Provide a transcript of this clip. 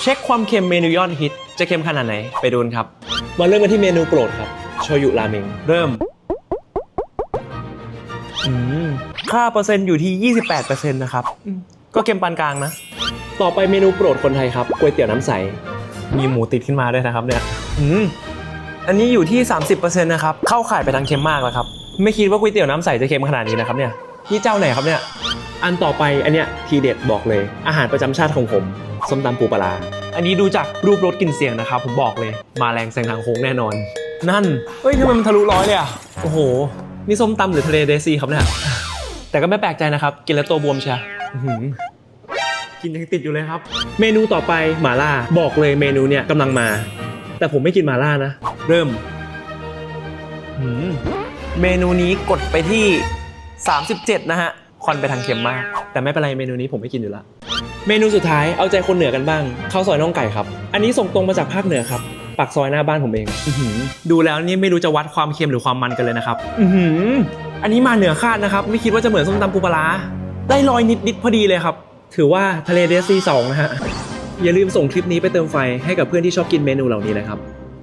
เช็คความเค็มเมนูยอดฮิต จะเค็มขนาดไหน ไปดูกันครับ มาเริ่มกันที่เมนูโปรดครับ โชยุราเมง เริ่มอืมค่าเปอร์เซ็นต์อยู่ที่ 28%นะครับอืมก็เค็มปานกลางนะ ต่อไปเมนูโปรดคนไทยครับก๋วยเตี๋ยวน้ำใส มีหมูติดขึ้นมาด้วยนะครับเนี่ย อืม อันนี้อยู่ที่ 30%นะครับ เข้าข่ายไปทางเค็มมากแล้วครับ ไม่คิดว่าก๋วยเตี๋ยวน้ำใสจะเค็มขนาดนี้นะครับเนี่ย นี่เจ้าไหนครับเนี่ย อันต่อไปอันเนี้ยทีเด็ดบอกเลย อาหารประจำชาติของผมส้มตำปูปลา อันนี้ดูจากรูปรสกลิ่นเสียงนะครับผมบอกเลย มาแรงแซงทางโค้งแน่นอน นั่นเฮ้ยทำไมมันทะลุร้อยเลยอะโอ้โห นี่ส้มตำหรือทะเลเดซีครับเนี่ยแต่ก็ไม่แปลกใจนะครับ กินแล้วตัวบวมเชียกินยังติดอยู่เลยครับ เมนูต่อไปหม่าล่าบอกเลยเมนูเนี่ยกำลังมา แต่ผมไม่กินหม่าล่านะ เริ่มมเมนูนี้กดไปที่ 37 นะฮะ ควันไปทางเค็มมาก แต่ไม่เป็นไรเมนูนี้ผมไม่กินอยู่ละเมนูสุดท้ายเอาใจคนเหนือกันบ้างข้าวซอยน่องไก่ครับ อันนี้ส่งตรงมาจากภาคเหนือครับปากซอยหน้าบ้านผมเองอื้อหือดูแล้วนี่ไม่รู้จะวัดความเค็มหรือความมันกันเลยนะครับอือหืออันนี้มาเหนือคาดนะครับ ไม่คิดว่าจะเหมือนส้มตำปูปลาร้าได้ลอยนิดๆพอดีเลยครับ ถือว่าทะเลเดซีสองนะฮะอย่าลืมส่งคลิปนี้ไปเติมไฟให้กับเพื่อนที่ชอบกินเมนูเหล่านี้นะครับ